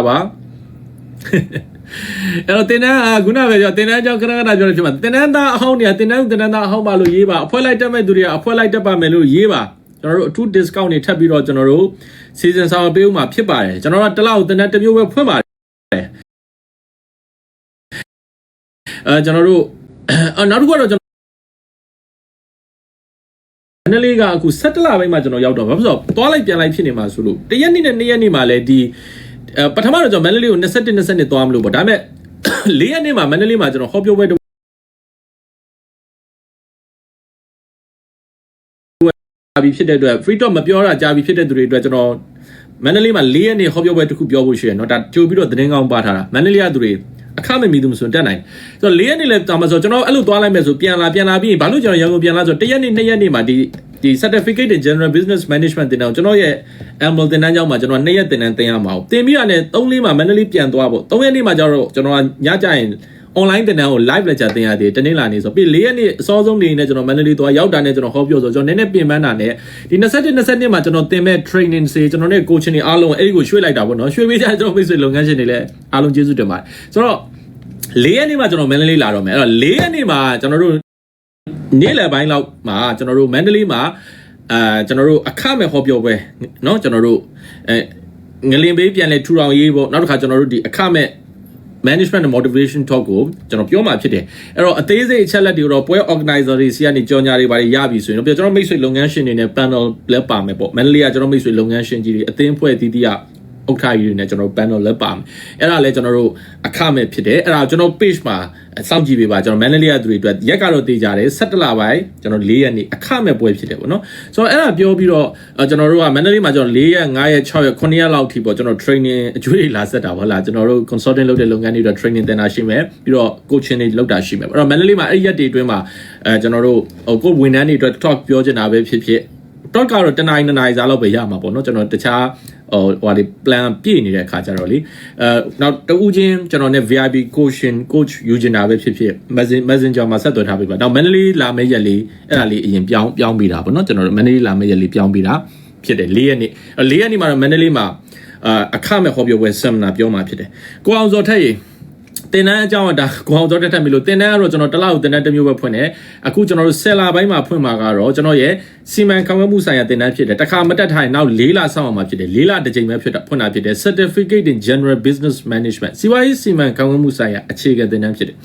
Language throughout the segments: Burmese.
ထားပါအဲ့တော့တင်တန်းအာခုနပဲပြောတင်တန်းအကြောင်းခဏခဏပြောလို့ဖြစ်မှာတင်တန်းသားအဟောင်းတွေကတင်တန်းတင်တန်းသားအဟောင်းပါလို့ရေးပါအဖွဲလိုက်တက်မဲ့သူတွေကအဖွဲလိုက်တက်ပါမယ်လို့ရေးပါကျွန်တော်တို့အထူး discount တွေထပ်ပြီးတော့ကျွန်တော်တို့ season ဆောင်ပေးဦးမှာဖြစ်ပါတယ်ကျွန်တော်တို့တစ်လောက်တင်တန်းတစ်မျိုးပဲဖွင့်ပါတယ်အဲကျွန်တော်တို့အော်နောက်တစ်ခုကတော့ကျွန်တော်နည်းလေးကအခု17လပိုင်းမှာကျွန်တော်ရောက်တော့ဘာဖြစ်လို့သွားလိုက်ပြန်လိုက်ဖြစ်နေမှာဆိုလို့တရက်နေ့နဲ့နှစ်ရက်နေ့မှာလည်းဒီအဲ ပထမတော့ကျွန်တော်မန္တလေးကို21 22သွားမလို့ပေါ့ဒါပေမဲ့၄ရက်နေ့မှာမန္တလေးမှာကျွန်တော်ဟောပြောပွဲတစ်ကြာပြီဖြစ်တဲ့အတွက် free talk မပြောတာကြာပြီဖြစ်တဲ့သူတွေအတွက်ကျွန်တော်မန္တလေးမှာ၄ရက်နေ့ဟောပြောပွဲတစ်ခုပြောဖို့ရှိတယ်เนาะဒါကြိုပြီးတော့သတင်းကောင်းပါထားတာမန္တလေးကသူတွေအခမဲ့မီသူမဆိုတက်နိုင်ဆိုတော့၄ရက်နေ့လဲတာမဆိုကျွန်တော်အဲ့လိုသွားလိုက်မယ်ဆိုပြန်လာပြန်လာပြီးရင်ဘာလို့ကျွန်တော်ရန်ကုန်ပြန်လာဆိုတရက်နေ့နှစ်ရက်နေ့မှာဒီ ဒီ certificate in general business management တင်တော့ကျွန်တော်ရဲ့ Amble တင်တန်းကျောင်းမှာကျွန်တော်နှစ်ရက်တင်တန်းတင်ရမှာ။တင်ပြီးရတယ်3လေးမှာမန္တလေးပြန်သွားဖို့3ရက်နေ့မှာကျတော့ကျွန်တော်ညကြရင် online တင်တန်းကို live lecture တင်ရသေးတယ်တနေ့လာနေဆိုပြီး၄ရက်နေ့အစောဆုံးနေနဲ့ကျွန်တော်မန္တလေးသွားရောက်တာနဲ့ကျွန်တော်ဟောပြောဆိုကျွန်တော်နည်းနည်းပြင်ပန်းတာနဲ့ဒီ27 22မှာကျွန်တော်တင်မဲ့ training စေကျွန်တော်နဲ့ coaching တွေအားလုံးအဲ့ဒီကိုရွှေ့လိုက်တာပေါ့နော်ရွှေ့ပေးကြကျွန်တော်မိတ်ဆွေလုပ်ငန်းရှင်တွေလည်းအားလုံးကျေးဇူးတင်ပါတယ်ဆိုတော့၄ရက်နေ့မှာကျွန်တော်မန္တလေးလာတော့မယ်အဲ့တော့၄ရက်နေ့မှာကျွန်တော်တို့ နေ့လယ်ပိုင်းလောက်မှာကျွန်တော်တို့မန္တလေးမှာအာကျွန်တော်တို့အခမဲ့ဟောပြောပွဲเนาะကျွန်တော်တို့အဲငလင်ပေးပြန်လဲထူထောင်ရေးပေါ့နောက်တစ်ခါကျွန်တော်တို့ဒီအခမဲ့ management and motivation talk ကိုကျွန်တော်ပြောမှာဖြစ်တယ်အဲ့တော့အသေးစိတ်အချက်လက်တွေတော့ပွဲ organizer တွေစီကနေကြော်ညာတွေပါတယ်ရပြီဆိုရင်တော့ကျွန်တော်မိတ်ဆွေလုပ်ငန်းရှင်တွေနဲ့ panel လည်းပါမယ်ပေါ့မန္တလေးကကျွန်တော်မိတ်ဆွေလုပ်ငန်းရှင်ကြီးတွေအသင်းဖွဲ့တည်တည်ကဥက္ခာကြီးတွေနဲ့ကျွန်တော် panel လည်းပါမယ်အဲ့ဒါလည်းကျွန်တော်တို့အခမဲ့ဖြစ်တယ်အဲ့ဒါကျွန်တော် page မှာ စောင့်ကြည့်ပေးပါကျွန်တော်မန္တလေးကသူတွေအတွက်ရက်ကတော့တေးကြတယ်17လပိုင်းကျွန်တော်4ရက်နေ့အခမဲ့ပွဲဖြစ်တယ်ပေါ့နော်ဆိုတော့အဲ့ဒါပြောပြီးတော့ကျွန်တော်တို့ကမန္တလေးမှာကျွန်တော်4ရက်5ရက်6ရက်9ရက်လောက်ထိပေါ့ကျွန်တော် training အကျွေးတွေလာဆက်တာပေါ့လားကျွန်တော်တို့ consulting လုပ်တဲ့လုပ်ငန်းတွေအတွက် training တင်တာရှိမယ်ပြီးတော့ coaching တွေလုပ်တာရှိမယ်အဲ့တော့မန္တလေးမှာအဲ့ရက်တွေအတွင်းမှာအဲကျွန်တော်တို့ဟိုကိုဝန်ထမ်းတွေအတွက် talk ပြောချင်တာပဲဖြစ်ဖြစ် talk ကတော့တနိုင်တနိုင်စားလောက်ပဲရမှာပေါ့နော်ကျွန်တော်တခြားဟိုဟိုဒီ plan ပြည့်နေတဲ့အခါကျတော့လေအဲနောက်တူးချင်းကျွန်တော် ਨੇ VIP coaching coach ယူချင်တာပဲဖြစ်ဖြစ် messenger မှာဆက်သွယ်ထားပေးပါနောက် Manly လာမယ့်ရက်လေးအဲ့ဒါလေးအရင်ပြောင်းပြောင်းပေးတာပေါ့နော်ကျွန်တော်တို့ Manly လာမယ့်ရက်လေးပြောင်းပေးတာဖြစ်တယ်၄ရက်နေ့၄ရက်နေ့မှာတော့ Manly မှာအာအခမဲ့ဟောပြောပွဲ seminar ပြောမှာဖြစ်တယ်ကိုအောင်စောထက်ရေ တင်တန်းအကြောင်းကဒါကိုအောင်တော့တက်တက်ပြီလို့တင်တန်းကတော့ကျွန်တော်တစ်လောက်တင်တန်းတစ်မျိုးပဲဖွင့်တယ်အခုကျွန်တော်တို့ဆယ်လာပိုင်းမှာဖွင့်မှာကတော့ကျွန်တော်ရဲ့စီမံခန့်ခွဲမှုဆိုင်ရာတင်တန်းဖြစ်တယ်တခါမတက်ထိုင်နောက်၄လဆောက်အောင်မှာဖြစ်တယ်၄လတစ်ကြိမ်ပဲဖြစ်တာဖွင့်တာဖြစ်တယ် Certificate in General Business Management စီးပွားရေးစီမံခန့်ခွဲမှုဆိုင်ရာအခြေခံတင်တန်းဖြစ်တယ်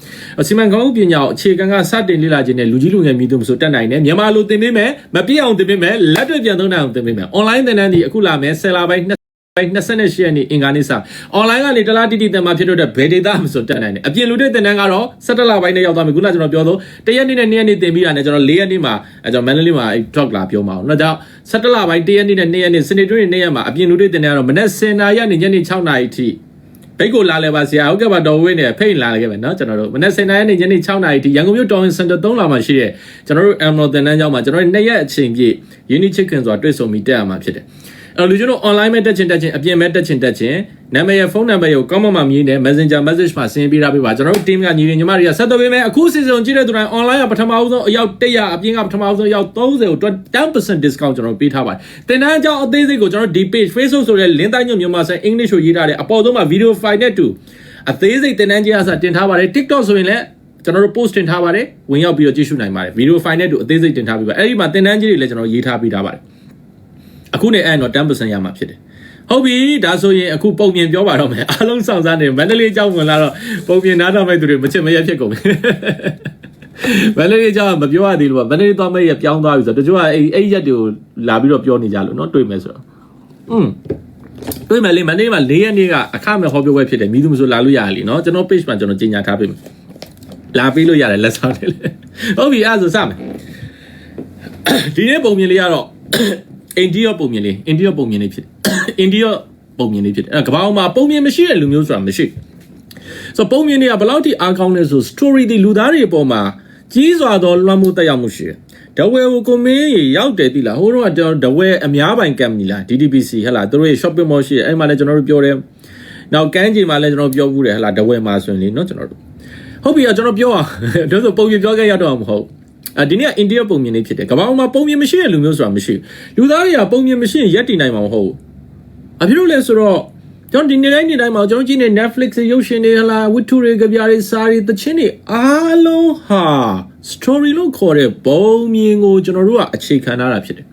စီမံခန့်ခွဲမှုပညာကိုအခြေခံကစတင်လေ့လာခြင်းနဲ့လူကြီးလူငယ်မိသူမဆိုတက်နိုင်တယ်မြန်မာလိုသင်ပေးမယ်မပြည့်အောင်သင်ပေးမယ်လက်တွေ့ပြန်သုံးနိုင်အောင်သင်ပေးမယ် online သင်တန်းဒီအခုလာမယ်ဆယ်လာပိုင်းပိုင်း 28ရက်နေ့အင်္ဂါနေ့စ online ကနေတလားတိတိတန်မှာဖြစ်တော့တဲ့ဘယ်ဒေတာမဆိုတက်နိုင်တယ်အပြင်လူတွေတင်တန်းကတော့17လပိုင်းနဲ့ရောက်သွားပြီခုနကကျွန်တော်ပြောသောတရက်နေ့နဲ့2ရက်နေ့တင်ပြီးတာနဲ့ကျွန်တော်4ရက်နေ့မှာအဲကျွန်တော် Manly မှာအဲ talk လာပြောမှာအောင်။နောက်ကြောင့်17လပိုင်း1ရက်နေ့နဲ့2ရက်နေ့စနေတွင်းနေ့ရက်မှာအပြင်လူတွေတင်တန်းကတော့မနေ့10နာရီကနေညနေ6နာရီထိဘိတ်ကိုလာလဲပါဆရာဟုတ်ကဲ့ပါတော်ဝင်းနဲ့ဖိတ်လာခဲ့မယ်เนาะကျွန်တော်တို့မနေ့10နာရီနဲ့ညနေ6နာရီထိရန်ကုန်မြို့တော်ဝင်စင်တာ3လာမှာရှိတဲ့ကျွန်တော်တို့ Emerald တင်တန်းကျောင်းမှာကျွန်တော်တို့2ရက်အချိန်ပြည့် Uni Chicken ဆိုတာတွေ့ဆုံပြီးတက်ရမှာဖြစ်တယ်။ အဲ့လူကျွန်တော် online မဲ့တက်ချင်တက်ချင်အပြင်မဲ့တက်ချင်တက်ချင်နာမည်ရဖုန်းနံပါတ်ကိုကောင်းမမှမြည်နေ Messenger message မှာဆင်းပေးထားပေးပါကျွန်တော်တို့ team ကညီတွေညီမတွေကဆက်သွယ်ပေးမယ်အခု season ကြည့်တဲ့သူတိုင်း online ကပထမဦးဆုံးအယောက်100အပြင်ကပထမဦးဆုံးအယောက်30ကို10% discount ကျွန်တော်ပေးထားပါတယ်တင်တန်းအကြောင်းအသေးစိတ်ကိုကျွန်တော်ဒီ page Facebook ဆိုတဲ့ link တိုင်းညွှန်မြန်မာဆိုင် English ကိုရေးထားတယ်အပေါ်ဆုံးမှာ video file နဲ့တူအသေးစိတ်တင်တန်းကြီးအစားတင်ထားပါတယ် TikTok ဆိုရင်လည်းကျွန်တော်တို့ post တင်ထားပါတယ်ဝင်ရောက်ပြီးတော့ကြည့်ရှုနိုင်ပါတယ် video file နဲ့တူအသေးစိတ်တင်ထားပြီးပါအဲ့ဒီမှာတင်တန်းကြီးတွေလည်းကျွန်တော်ရေးထားပြီးထားပါတယ် အခုနေအဲ့တော့10%ရမှာဖြစ်တယ်ဟုတ်ပြီဒါဆိုရင်အခုပုံပြင်ပြောပါတော့မယ်အားလုံးစောင့်စားနေမန္တလေးအကြောင်းဝင်လာတော့ပုံပြင်နားတော့မဲ့သူတွေမချစ်မရက်ဖြစ်ကုန်ပြီမန္တလေးအကြောင်းမပြောရသေးလို့မန္တလေးသွားမဲ့ရပြောင်းသွားပြီဆိုတော့တချို့ကအဲ့အဲ့ရက်တွေကိုလာပြီးတော့ပြောနေကြလို့နော်တွေ့မယ်ဆိုတော့อืมတွေ့မယ်လေမန္တလေးမှာ၄ရက်နေ့ကအခမဲ့ဟောပြောပွဲဖြစ်တယ်မိသူမဆိုလာလို့ရလीနော်ကျွန်တော် page မှာကျွန်တော်ကြီးညာထားပေးမယ်လာပေးလို့ရတယ်လက်ဆောင်တယ်လေဟုတ်ပြီအဲ့ဒါဆိုစမယ်ဒီနေ့ပုံပြင်လေးကတော့ အိန္ဒိယပုံမြင်လေးအိန္ဒိယပုံမြင်လေးဖြစ်အိန္ဒိယပုံမြင်လေးဖြစ်တယ်အဲ့ကဘာမှာပုံမြင်မရှိတဲ့လူမျိုးဆိုတာမရှိဆိုပုံမြင်တွေကဘယ်လောက်ထိအားကောင်းလဲဆို story ဒီလူသားတွေအပေါ်မှာကြီးစွာသောလွှမ်းမိုးတက်ရောက်မှုရှိတယ်ဒဝဲကိုကိုမင်းရေရောက်တယ်တိလားဟိုတော့ကျွန်တော်ဒဝဲအများပိုင်ကမ်ပဏီလား DDBC ဟဲ့လားသူတို့ရဲ့ shopping mall ရှိတယ်အဲ့မှာလည်းကျွန်တော်တို့ပြောတယ်နောက်ကန်းကြီးမှာလည်းကျွန်တော်ပြောဘူးတယ်ဟဲ့လားဒဝဲမှာဆိုရင်လေနော်ကျွန်တော်တို့ဟုတ်ပြီကျွန်တော်ပြောအောင်ဒါဆိုပုံပြပြောခဲ့ရတော့မဟုတ်အဲ ဒီနေ့ကအိန္ဒိယပုံမြင်လေးဖြစ်တယ်ကမ္ဘာမှာပုံမြင်မရှိတဲ့လူမျိုးဆိုတာမရှိဘူးလူသားတွေကပုံမြင်မရှိရင်ရက်တည်နိုင်မှာမဟုတ်ဘူးအဖြစ်လို့လဲဆိုတော့ကျွန်တော်ဒီနေ့တိုင်းနေ့တိုင်းမှာကျွန်တော်ကြည့်နေ Netflix ရုပ်ရှင်တွေဟလာဝတ္ထုတွေကြပြတွေစာတွေသချင်းတွေအားလုံးဟာ story လို့ခေါ်တဲ့ပုံမြင်ကိုကျွန်တော်တို့ကအခြေခံထားတာဖြစ်တယ်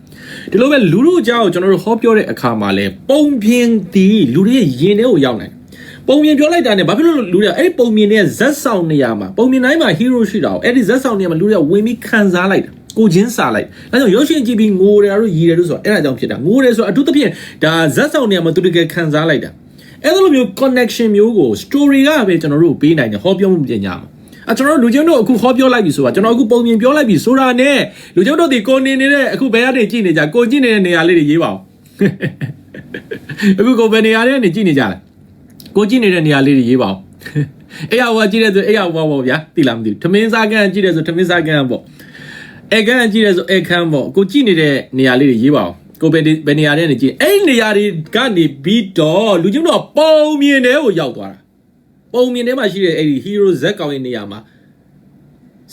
ဒီလိုပဲလူတို့အကြောင်းကိုကျွန်တော်တို့ဟောပြောတဲ့အခါမှာလဲပုံပြင်သည်လူတွေရဲ့ယင်ထဲကိုရောက်နိုင်တယ် ပုံမြင်ပြောလိုက်တာနဲ့ဘာဖြစ်လို့လူတွေကအဲ့ဒီပုံမြင်တဲ့ဇက်ဆောင်နေရာမှာပုံမြင်တိုင်းမှာ hero ရှိတာကိုအဲ့ဒီဇက်ဆောင်နေရာမှာလူတွေကဝင်ပြီးခံစားလိုက်တာကိုချင်းစာလိုက်ဒါကြောင့်ရုပ်ရှင်ကြည့်ပြီးငိုတယ်တို့ရည်တယ်တို့ဆိုတော့အဲ့ဒါကြောင့်ဖြစ်တာငိုတယ်ဆိုတော့အထူးသဖြင့်ဒါဇက်ဆောင်နေရာမှာသူတကယ်ခံစားလိုက်တာအဲ့လိုမျိုး connection မျိုးကို story ကပဲကျွန်တော်တို့ပေးနိုင်တယ်ဟောပြောမှုပညာမှာအကျွန်တော်တို့လူချင်းတို့အခုဟောပြောလိုက်ပြီဆိုတာကျွန်တော်အခုပုံမြင်ပြောလိုက်ပြီဆိုတာနဲ့လူချင်းတို့ဒီကိုနေနေတဲ့အခုဘယ်ကနေကြည့်နေကြကိုကြည့်နေတဲ့နေရာလေးတွေရေးပါဦးအခုကိုဘယ်နေရာတွေကနေကြည့်နေကြလဲ ကိုကြည့်နေတဲ့နေရာလေးတွေရေးပါဦးအဲ့ရဟောကြည့်တဲ့ဆိုအဲ့ရဟောပေါ့ဗျာသိလားမသိဘူးထမင်းစားကန်ကြည့်တဲ့ဆိုထမင်းစားကန်ပေါ့အဲကန်ကြည့်တဲ့ဆိုအဲကန်ပေါ့ကိုကြည့်နေတဲ့နေရာလေးတွေရေးပါဦးကိုဘယ်ဘယ်နေရာတွေကနေကြည့်အဲ့နေရာတွေကနေပြီးတော့လူချင်းတို့ပုံမြင်တဲ့ကိုရောက်သွားတာပုံမြင်ထဲမှာရှိတဲ့အဲ့ဒီ hero z ကောင်ရဲ့နေရာမှာ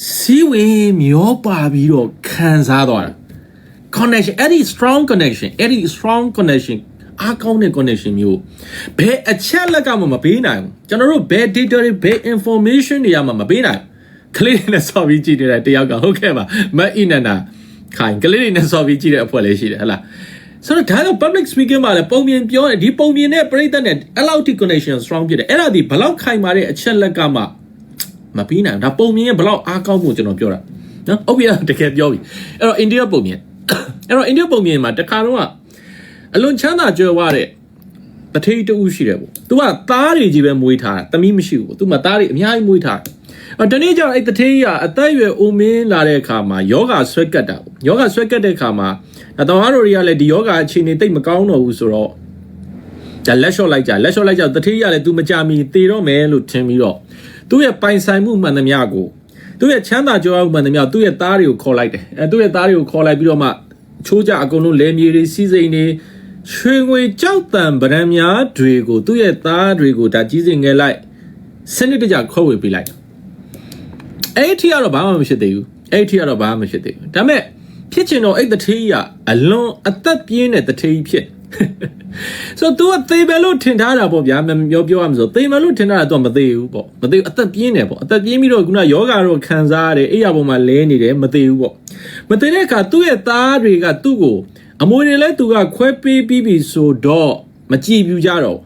စီးဝင်မျောပါပြီးတော့ခံစားသွားတာ connection အဲ့ဒီ strong connection အဲ့ဒီ strong connection အားကောင်းတဲ့ connection မျိုးဘယ်အချက်လက်ကမှမပေးနိုင်ဘူးကျွန်တော်တို့ဘယ် data တွေဘယ် information တွေမှမပေးနိုင်ဘူးကလေးတွေနဲ့ဆော်ပြီးကြည့်နေတဲ့တယောက်ကဟုတ်ကဲ့ပါမအီနန္ဒာခိုင်ကလေးတွေနဲ့ဆော်ပြီးကြည့်တဲ့အဖွဲ့လေးရှိတယ်ဟလားဆိုတော့ဒါတော့ public speaking မှာလည်းပုံမြင်ပြောတယ်ဒီပုံမြင်တဲ့ပရိသတ်နဲ့အဲ့လောက်ထိ connection strong ဖြစ်တယ်အဲ့ဒါဒီဘလောက်ခိုင်မာတဲ့အချက်လက်ကမှမပြီးနိုင်ဘူးဒါပုံမြင်ရဲ့ဘလောက်အားကောင်းဖို့ကျွန်တော်ပြောတာနော်ဟုတ်ပြီတကယ်ပြောပြီအဲ့တော့ India ပုံမြင်အဲ့တော့ India ပုံမြင်မှာတခါတော့က အလွန်ချမ်းသာကြွယ်ဝတဲ့တထေးတူရှိတယ်ပေါ့။ तू ကသားတွေကြီးပဲမွေးထားတာ။သမီးမရှိဘူးပေါ့။ तू မှာသားတွေအများကြီးမွေးထားတယ်။အော်တနေ့ကျတော့အဲ့တထေးကြီးကအသက်အရွယ်အိုမင်းလာတဲ့အခါမှာယောဂဆွဲကတ်တာပေါ့။ယောဂဆွဲကတ်တဲ့အခါမှာဒါတော်တော်တွေကလည်းဒီယောဂအခြေအနေတိတ်မကောင်းတော့ဘူးဆိုတော့ဒါလက်လျှော့လိုက်ကြလက်လျှော့လိုက်ကြတထေးကြီးကလည်း तू မကြမီသေတော့မယ်လို့ထင်ပြီးတော့သူ့ရဲ့ပိုင်ဆိုင်မှုမှန်သမျှကိုသူ့ရဲ့ချမ်းသာကြွယ်ဝမှုမှန်သမျှသူ့ရဲ့သားတွေကိုခေါ်လိုက်တယ်။အဲသူ့ရဲ့သားတွေကိုခေါ်လိုက်ပြီးတော့မှချိုးကြအကုန်လုံးလဲမြေတွေစီးစိမ်တွေ ရွှေငွေကြောက်တံဗရန်များတွေကိုသူ့ရဲ့သားတွေကိုဒါကြီးစင်ငယ်လိုက်စနစ်တကျခွဲဝေပေးလိုက်အဲ့ဒီကတော့ဘာမှမဖြစ်သေးဘူးအဲ့ဒီကတော့ဘာမှမဖြစ်သေးဘူးဒါပေမဲ့ဖြစ်ချင်တော့အဲ့တထေးကြီးကအလွန်အသက်ပြင်းတဲ့တထေးကြီးဖြစ်ဆိုတော့ तू ကသေမယ်လို့ထင်ထားတာပေါ့ဗျာမပြောပြောရမလို့သေမယ်လို့ထင်ထားတာ तू မသေးဘူးပေါ့မသေးဘူးအသက်ပြင်းတယ်ပေါ့အသက်ပြင်းပြီးတော့ခုနယောဂါတော့ခံစားရတယ်အဲ့ရပုံမှာလဲနေတယ်မသေးဘူးပေါ့မသေးတဲ့အခါသူ့ရဲ့သားတွေကသူ့ကို အမွေတွေလည်းသူကခွဲပေးပြီးပြီဆိုတော့မကြည့်ပြူကြတော့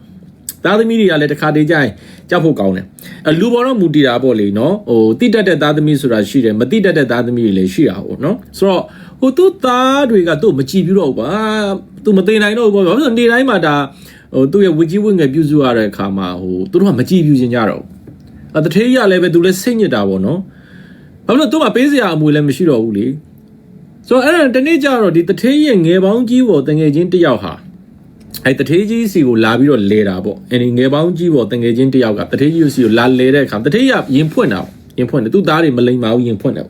သားသမီးတွေကလည်းတစ်ခါတည်းကြရင်ကြောက်ဖို့ကောင်းတယ်အလူပေါ်တော့မူတည်တာပေါ့လေနော်ဟိုတိတက်တဲ့သားသမီးဆိုတာရှိတယ်မတိတက်တဲ့သားသမီးတွေလည်းရှိတာပေါ့နော်ဆိုတော့ဟိုသူ့သားတွေကသူ့မကြည့်ပြူတော့ဘူးပါသူမသိနိုင်တော့ဘူးပေါ့ဘာလို့နေတိုင်းမှာဒါဟိုသူ့ရဲ့ဝကြီးဝငယ်ပြုစုရတဲ့အခါမှာဟိုသူတို့ကမကြည့်ပြူခြင်းကြတော့ဘူးတထေးရလည်းပဲသူလည်းစိတ်ညစ်တာပေါ့နော်ဘာလို့သူ့မှာပေးစရာအမွေလည်းမရှိတော့ဘူးလေ ဆိုတော့အဲ့ဒါတနေ့ကျတော့ဒီတထေးရဲ့ငယ်ပေါင်းကြီးပေါ်တငယ်ချင်းတယောက်ဟာအဲ့တထေးကြီးစီကိုလာပြီးတော့လဲတာပေါ့အဲ့ဒီငယ်ပေါင်းကြီးပေါ်တငယ်ချင်းတယောက်ကတထေးကြီးစီကိုလာလဲတဲ့အခါတထေးကရင်ဖွင့်တာရင်ဖွင့်တယ်သူ့သားတွေမလိမ်ပါဘူးရင်ဖွင့်တယ်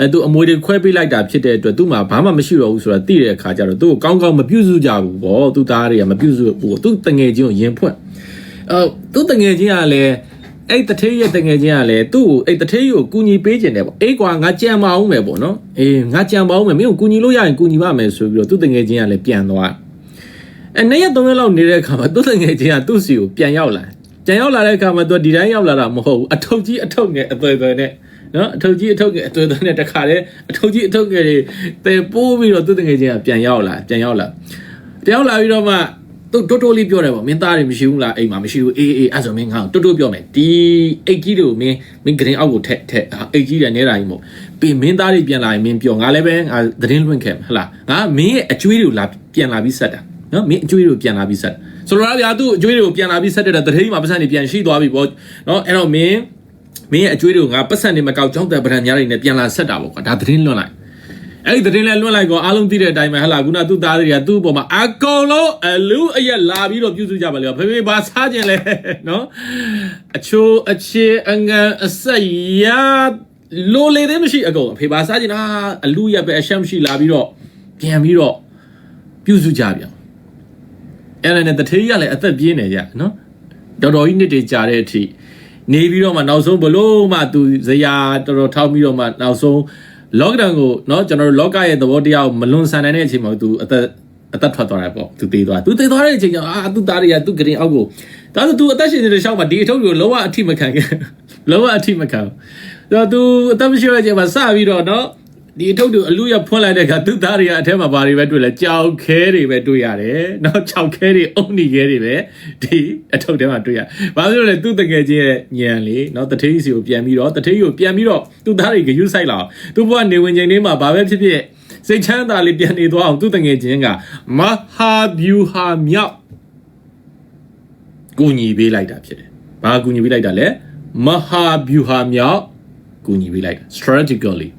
အဲသူအမွေတွေခွဲပေးလိုက်တာဖြစ်တဲ့အတွက်သူ့မှာဘာမှမရှိတော့ဘူးဆိုတာသိတဲ့အခါကျတော့သူ့ကိုကောင်းကောင်းမပြုစုကြဘူးပေါ့သူ့သားတွေကမပြုစုဘူးသူ့တငယ်ချင်းကိုရင်ဖွင့်အဲသူ့တငယ်ချင်းကလည်း အဲ့တထေးရဲ့တငယ်ချင်းကလည်းသူ့ကိုအဲ့တထေးကိုကူညီပေးခြင်းတယ်ပေါ့အေးကွာငါကြံမအောင်မယ်ပေါ့နော်အေးငါကြံမအောင်မယ်မင်းကိုကူညီလို့ရရင်ကူညီပါမယ်ဆိုပြီးတော့သူ့တငယ်ချင်းကလည်းပြန်သွားအဲနှစ်ရက်သုံးရက်လောက်နေတဲ့အခါမှာသူ့တငယ်ချင်းကသူ့စီကိုပြန်ရောက်လာပြန်ရောက်လာတဲ့အခါမှာသူဒီတိုင်းရောက်လာတာမဟုတ်ဘူးအထုပ်ကြီးအထုပ်ငယ်အသွယ်သွယ်နဲ့နော်အထုပ်ကြီးအထုပ်ငယ်အသွယ်သွယ်နဲ့တခါလေအထုပ်ကြီးအထုပ်ငယ်တွေတဲပိုးပြီးတော့သူ့တငယ်ချင်းကပြန်ရောက်လာပြန်ရောက်လာပြန်ရောက်လာပြီးတော့မှသူ တိုးတိုးလေးပြောတယ်ပေါ့မင်းသားတွေမရှိဘူးလားအိမ်မှာမရှိဘူးအေးအေးအဲ့ဆိုမင်းငါ့ကိုတိုးတိုးပြောမယ်ဒီအိတ်ကြီးတွေကိုမင်းမင်းဂရင်အောက်ကိုထက်ထက်အိတ်ကြီးတွေနေတာကြီးမို့ပြီးမင်းသားတွေပြန်လာရင်မင်းပြောငါလည်းပဲငါသတင်းလွှင့်ခဲ့ဟလားငါမင်းရဲ့အကျွေးတွေကိုလာပြန်လာပြီးဆက်တာနော်မင်းအကျွေးတွေကိုပြန်လာပြီးဆက်ဆိုတော့ဗျာသူ့အကျွေးတွေကိုပြန်လာပြီးဆက်တဲ့တတိယမှာပတ်စံတွေပြန်ရှိသွားပြီပေါ့နော်အဲ့တော့မင်းမင်းရဲ့အကျွေးတွေကိုငါပတ်စံတွေမကောက်ကြောင်းတဲ့ဗရန်ညာတွေနဲ့ပြန်လာဆက်တာပေါ့ကွာဒါသတင်းလွှင့်လိုက် အဲ့ဒီသတင်းလဲလွှင့်လိုက်ကောအားလုံးသိတဲ့အတိုင်းပဲဟလာခုနသူ့သားတွေကသူ့ပေါ်မှာအကုန်လုံးအလူအရက်လာပြီးတော့ပြုစုကြပါလေဖေဖေဘာစားခြင်းလဲနော်အချိုးအချေအငန်အဆက်ရလိုလေသေးမရှိအကုန်အဖေဘာစားခြင်းဟာအလူရက်ပဲအရှက်မရှိလာပြီးတော့ပြန်ပြီးတော့ပြုစုကြပြန်အဲ့ဒါနဲ့တထေးရလည်းအသက်ပြင်းနေကြနော်တော်တော်ကြီးနှစ်တွေကြာတဲ့အထိနေပြီးတော့မှနောက်ဆုံးဘလို့မှသူဇရာတော်တော်ထောက်ပြီးတော့မှနောက်ဆုံး lockdown ကိုเนาะကျွန်တော်တို့လောကရဲ့သဘောတရားကိုမလွန်ဆန်နိုင်တဲ့အချိန်မှာသူအသက် အသက်ထွက်သွားတယ်ပေါ့သူသေးသွားသူသေးသွားတဲ့အချိန်ကျအာသူသားတွေကသူဂရင်အောက်ကိုဒါဆိုသူအသက်ရှင်နေတဲ့ရှောင်းမှာဒီအထုပ်ကိုလုံးဝအထိမခံခဲ့လုံးဝအထိမခံတော့သူအသက်မရှိတဲ့အချိန်မှာစပြီးတော့နော် ဒီအထုပ်တို့အလူရဖွင့်လိုက်တဲ့အခါသူသားတွေကအထက်မှာဘာတွေပဲတွေ့လဲကြောက်ခဲတွေပဲတွေ့ရတယ်နော်ကြောက်ခဲတွေအုံနေခဲတွေပဲဒီအထုပ်ထဲမှာတွေ့ရဘာလို့လဲသူတကယ်ချင်းရဲ့ညံလေနော်တထေးစီကိုပြန်ပြီးတော့တထေးကိုပြန်ပြီးတော့သူသားတွေကယူဆိုင်လာအောင်သူဘဝနေဝင်ချိန်လေးမှာဘာပဲဖြစ်ဖြစ်စိတ်ချမ်းသာလေးပြန်နေသွားအောင်သူတငယ်ချင်းကမဟာဗျူဟာမြောက်ကူညီပေးလိုက်တာဖြစ်တယ်။ဘာကူညီပေးလိုက်တာလဲမဟာဗျူဟာမြောက်ကူညီပေးလိုက်တာ strategically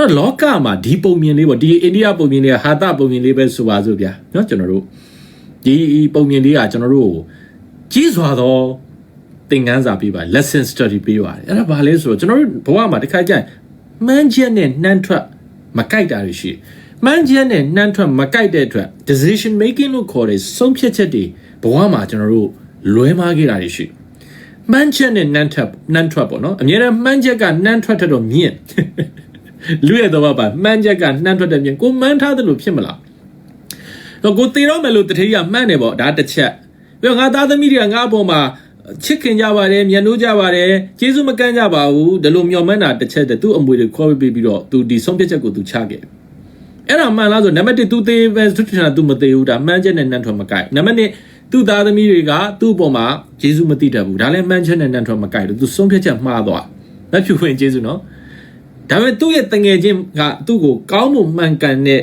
ဆိုတော့လောကမှာဒီပုံမြင်လေးပေါ့ဒီအိန္ဒိယပုံမြင်လေးကဟာတာပုံမြင်လေးပဲဆိုပါစို့ဗျာเนาะကျွန်တော်တို့ဒီပုံမြင်လေးကကျွန်တော်တို့ကြီးစွာသောသင်ခန်းစာပေးပါ lesson study ပေးပါတယ်အဲ့ဒါဘာလဲဆိုတော့ကျွန်တော်တို့ဘဝမှာတစ်ခါကျရင်မှန်းချက်နဲ့နှမ်းထွက်မကြိုက်တာတွေရှိမှန်းချက်နဲ့နှမ်းထွက်မကြိုက်တဲ့အတွက် decision making လို့ခေါ်တဲ့ဆုံးဖြတ်ချက်တွေဘဝမှာကျွန်တော်တို့လွဲမှားခဲ့တာတွေရှိမှန်းချက်နဲ့နှမ်းထွက်နှမ်းထွက်ပေါ့နော်အများနဲ့မှန်းချက်ကနှမ်းထွက်တဲ့တော့မြင့် လူရဲ့တော့ပါမှန်းချက်ကနှမ်းထွက်တဲ့မြင်ကိုမှန်းထားတယ်လို့ဖြစ်မလားတော့ကိုသေတော့မယ်လို့တထေးကမှန်းတယ်ပေါ့ဒါတစ်ချက်ပြီးတော့ငါသားသမီးတွေကငါ့အပေါ်မှာချစ်ခင်ကြပါတယ်မြန်နိုးကြပါတယ်ကျေးဇူးမကန့်ကြပါဘူးဒါလိုမျှော်မှန်းတာတစ်ချက်တည်းသူ့အမွေတွေခေါ်ပေးပြီးတော့သူဒီဆုံးဖြတ်ချက်ကိုသူချခဲ့အဲ့ဒါမှန်လားဆိုနံပါတ်1သူသေးပဲသူထင်တာသူမသေးဘူးဒါမှန်းချက်နဲ့နှမ်းထွက်မကိုက်နံပါတ်2သူ့သားသမီးတွေကသူ့အပေါ်မှာယေရှုမသိတတ်ဘူးဒါလည်းမှန်းချက်နဲ့နှမ်းထွက်မကိုက်လို့သူဆုံးဖြတ်ချက်မှားသွားလက်ဖြူခွင့်ယေရှုနော် ဒါပေမဲ့သူ့ရဲ့တငယ်ချင်းကသူ့ကိုကောင်းမှုမှန်ကန်တဲ့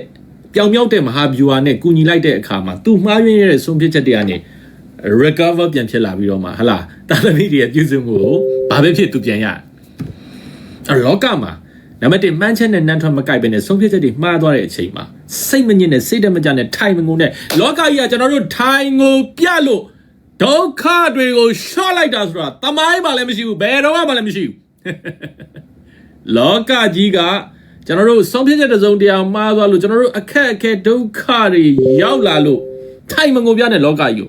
ပြောင်မြောက်တဲ့မဟာဗျူဟာနဲ့ကူညီလိုက်တဲ့အခါမှာသူမှားယွင်းရတဲ့ဆုံးဖြတ်ချက်တွေကနေ recover ပြန်ဖြစ်လာပြီးတော့မှဟလာတာသမီတွေရဲ့ပြုစုမှုကိုဘာပဲဖြစ်သူပြန်ရအလောကမှာနံပါတ်1မှန်းချက်နဲ့နန်းထွက်မကိုက်ပဲနဲ့ဆုံးဖြတ်ချက်တွေမှားသွားတဲ့အချိန်မှာစိတ်မညစ်နဲ့စိတ်တမကြနဲ့ထိုင်မငုံနဲ့လောကကြီးကကျွန်တော်တို့ထိုင်ငုံပြလို့ဒုက္ခတွေကိုရှော့လိုက်တာဆိုတာတမိုင်းမှလည်းမရှိဘူးဘယ်တော့မှလည်းမရှိဘူး လောကကြီးကကျွန်တော်တို့ဆုံးဖြတ်ချက်တစ်စုံတရာမှားသွားလို့ကျွန်တော်တို့အခက်အခဲဒုက္ခတွေရောက်လာလို့ထိုင်မငုံပြတဲ့လောကကြီးကို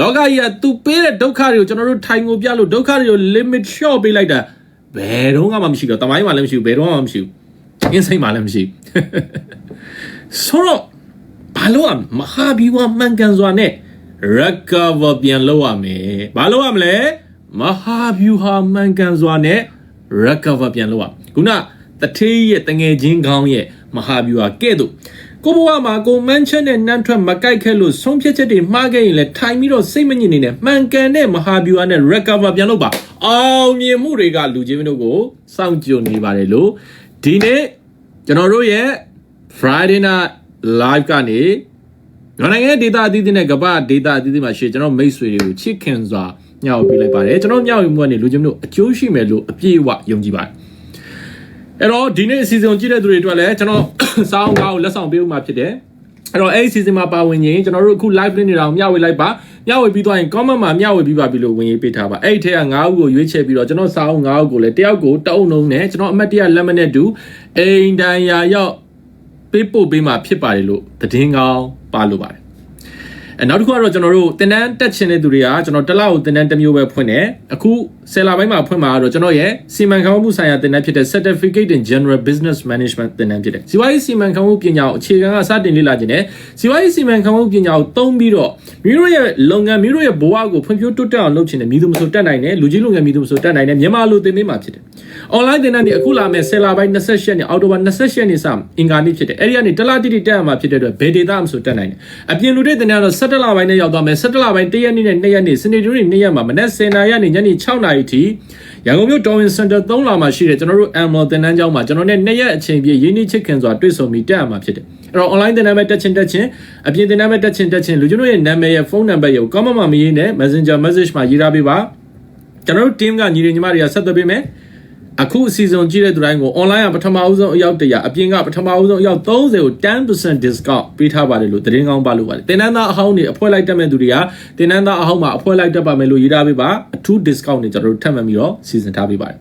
လောကကြီးကသူပေးတဲ့ဒုက္ခတွေကိုကျွန်တော်တို့ထိုင်ကိုပြလို့ဒုက္ခတွေကို limit short ပေးလိုက်တာဘယ်တော့မှမရှိတော့တမိုင်းမှလည်းမရှိဘူးဘယ်တော့မှမရှိဘူးအင်းစိတ်မှလည်းမရှိဆိုတော့ဘာလို့မဟာဘီဝမှန်ကန်စွာနဲ့ recover ပြန်လုပ်ရမယ်ဘာလုပ်ရမလဲမဟာဘီဟာမှန်ကန်စွာနဲ့ recover ပြန်လုပ်ရခုနတထေးရဲ့တငယ်ချင်းကောင်းရဲ့မဟာဘီဟာကဲ့သို့ကိုဘဝမှာကိုမန်ချက်နဲ့နန်းထွက်မကြိုက်ခဲ့လို့ဆုံးဖြတ်ချက်တွေမှားခဲ့ရင်လည်းထိုင်ပြီးတော့စိတ်မညစ်နေနဲ့မှန်ကန်တဲ့မဟာဗျူဟာနဲ့ recover ပြန်လုပ်ပါအောင်မြင်မှုတွေကလူချင်းတို့ကိုစောင့်ကြိုနေပါတယ်လို့ဒီနေ့ကျွန်တော်တို့ရဲ့ Friday night live ကနေမြန်မာနိုင်ငံဒေတာအသီးသီးနဲ့ကမ္ဘာဒေတာအသီးသီးမှာရှိကျွန်တော်မိတ်ဆွေတွေကိုချစ်ခင်စွာ ညှောက်ပေးလိုက်ပါတယ်ကျွန်တော်ညှောက်ယူမှုကနေလူချင်းတို့အကျိုးရှိမယ်လို့အပြည့်အဝယုံကြည်ပါတယ်အဲ့တော့ဒီနေ့အစီအစဉ်ကြည့်တဲ့သူတွေအတွက်လည်းကျွန်တော်စောင်းကားကိုလက်ဆောင်ပေးဦးမှာဖြစ်တယ်အဲ့တော့အဲ့ဒီ season မှာပါဝင်ရင်ကျွန်တော်တို့အခု live လေးနေတာကိုမျှဝေလိုက်ပါမျှဝေပြီးသွားရင် comment မှာမျှဝေပြီးပါပြီလို့ဝင်ရေးပေးထားပါအဲ့ဒီထဲက9ဦးကိုရွေးချယ်ပြီးတော့ကျွန်တော်စောင်း9ဦးကိုလည်းတယောက်ကိုတအုံလုံးနဲ့ကျွန်တော်အမတ်တရလက်မနဲ့တူအိမ်တန်ရာရောက်ပေးပို့ပေးမှာဖြစ်ပါတယ်လို့သတင်းကောင်းပါလို့ပါတယ် အဲနောက်တစ်ခုကတော့ကျွန်တော်တို့တင်တန်းတက်ချင်တဲ့သူတွေကကျွန်တော်တစ်လောက်တင်တန်းတစ်မျိုးပဲဖွင့်တယ်အခုဆယ်လပိုင်းမှာဖွင့်မှာကတော့ကျွန်တော်ရဲ့စီမံခန့်ခွဲမှုဆိုင်ရာတင်တန်းဖြစ်တဲ့ Certificate in General Business Management တင်တန်းဖြစ်တယ်စီဝါရေးစီမံခန့်ခွဲမှုပညာကိုအခြေခံကစတင်လေ့လာခြင်းနဲ့စီဝါရေးစီမံခန့်ခွဲမှုပညာကိုသုံးပြီးတော့မိတို့ရဲ့လုပ်ငန်းမိတို့ရဲ့ဘဝကိုဖွံ့ဖြိုးတိုးတက်အောင်လုပ်ခြင်းနဲ့မိသူမဆိုတက်နိုင်တယ်လူကြီးလုပ်ငန်းမိသူမဆိုတက်နိုင်တယ်မြန်မာလူတင်ပေးမှာဖြစ်တယ် online တင်တန်းဒီအခုလာမဲ့ဆယ်လပိုင်း28ရက်နေ့အောက်တိုဘာ28ရက်နေ့စအင်္ဂါနေ့ဖြစ်တယ်အဲ့ဒီကနေတလတိတိတက်ရမှာဖြစ်တဲ့အတွက်ဘယ်ဒေတာမှမဆိုတက်နိုင်တယ်အပြင်လူတွေတင်တန်းတော့17လပိုင်းနဲ့ရောက်သွားမယ်17လပိုင်း1ရက်နေ့နဲ့2ရက်နေ့စနေတူနေ့2ရက်မှာမနက်10:00နာရီကနေညနေ6:00နာရီထိရန်ကုန်မြို့တော်ဝင်စင်တာ3လမှာရှိတဲ့ကျွန်တော်တို့ Ammo တင်တန်းကျောင်းမှာကျွန်တော်နဲ့2ရက်အချိန်ပြည့်ရင်းနှီးချစ်ခင်စွာတွေ့ဆုံပြီးတက်ရမှာဖြစ်တယ်အဲ့တော့ online တင်တန်းမဲ့တက်ချင်းတက်ချင်းအပြင်တင်တန်းမဲ့တက်ချင်းတက်ချင်းလူကျွန်တော်ရဲ့နာမည်ရဲ့ဖုန်းနံပါတ်ရဲ့ comment မှာမရေးနဲ့ Messenger message မှာရေးထားပေးပါကျွန်တော်တို့ team ကညီတွေညီမတွေကဆက်သွယ်ပေးမယ် အခုအစီအစဉ်ကြည့်တဲ့သူတိုင်းကို online ကပထမအဦးဆုံးအယောက်100အပြင်ကပထမအဦးဆုံးအယောက်30ကို10% discount ပေးထားပါတယ်လို့သတင်းကောင်းပါလို့ပါတယ်တင်နန်းသားအဟောင်းတွေအဖွဲလိုက်တက်မဲ့သူတွေကတင်နန်းသားအဟောင်းမှာအဖွဲလိုက်တက်ပါမယ်လို့ရေးထားပေးပါအထူး discount တွေကျွန်တော်တို့ထပ်မံပြီးတော့စီစဉ်ထားပေးပါတယ်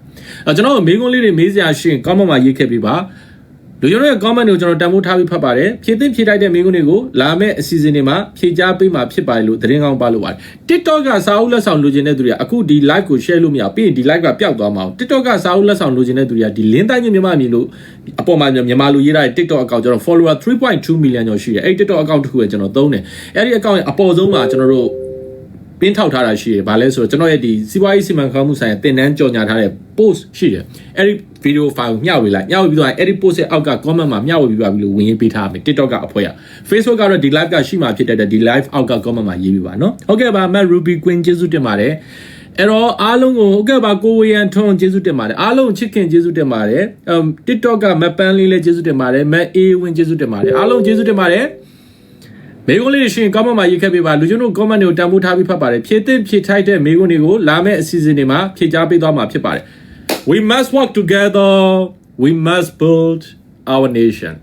အဲကျွန်တော်မေးခွန်းလေးတွေမေးစရာရှိရင် comment မှာရေးခဲ့ပေးပါ လူကျွန်တော်ရဲ့ comment ကိုကျွန်တော်တန်ဖိုးထားပြီးဖတ်ပါတယ်ဖြည့်သိမ့်ဖြည့်တိုက်တဲ့မိကုန်းတွေကိုလာမယ့်အစီအစဉ်တွေမှာဖြည့်ကြားပေးမှာဖြစ်ပါတယ်လို့သတင်းကောင်းပါလို့ပါတယ် TikTok ကစာအုပ်လက်ဆောင်လိုချင်တဲ့သူတွေကအခုဒီ live ကို share လို့မရဘူးပြီးရင်ဒီ live ကပျောက်သွားမှာအောင် TikTok ကစာအုပ်လက်ဆောင်လိုချင်တဲ့သူတွေကဒီလင်းတိုင်းချင်းမြန်မာမျိုးလို့အပေါ်မှာမြန်မာလူရေးထားတဲ့ TikTok account ကျွန်တော် follower 3.2 million ကျော်ရှိတယ်အဲ့ဒီ TikTok account တစ်ခုကိုကျွန်တော်သုံးတယ်အဲ့ဒီ account ရဲ့အပေါ်ဆုံးမှာကျွန်တော်တို့ ပင်းထောက်ထားတာရှိတယ်။ဘာလဲဆိုတော့ကျွန်တော်ရဲ့ဒီစီးပွားရေးစီမံခန့်ခွဲမှုဆိုင်ရာတင်နန်းကြော်ညာထားတဲ့ post ရှိတယ်။အဲ့ဒီ video file ကိုမျှဝေလိုက်။မျှဝေပြီးတော့အဲ့ဒီ post ရဲ့အောက်က comment မှာမျှဝေပြီးပါပြီလို့ဝင်ရေးပေးထားမယ်။ TikTok ကအဖွဲရ။ Facebook ကတော့ဒီ live ကရှိမှဖြစ်တဲ့အတွက်ဒီ live အောက်က comment မှာရေးပြပါနော်။ဟုတ်ကဲ့ပါ Matt Ruby Queen ကျေးဇူးတင်ပါတယ်။အဲ့တော့အားလုံးကိုဟုတ်ကဲ့ပါကိုဝေယံထွန်းကျေးဇူးတင်ပါတယ်အားလုံးချစ်ခင်ကျေးဇူးတင်ပါတယ်အမ် TikTok ကမပန်းလေးလည်းကျေးဇူးတင်ပါတယ်မအေးဝင်းကျေးဇူးတင်ပါတယ်အားလုံးကျေးဇူးတင်ပါတယ် မေကွန်းလေးရှင် comment မှာရေးခဲ့ပေးပါလူကျွန်တော် comment တွေကိုတန်ဖိုးထားပြီးဖတ်ပါတယ်ဖြည့်သင့်ဖြည့်ထိုက်တဲ့မေကွန်းတွေကိုလာမယ့်အစီအစဉ်တွေမှာဖြည့်ကြားပေးသွားမှာဖြစ်ပါတယ် we must work together we must build our nation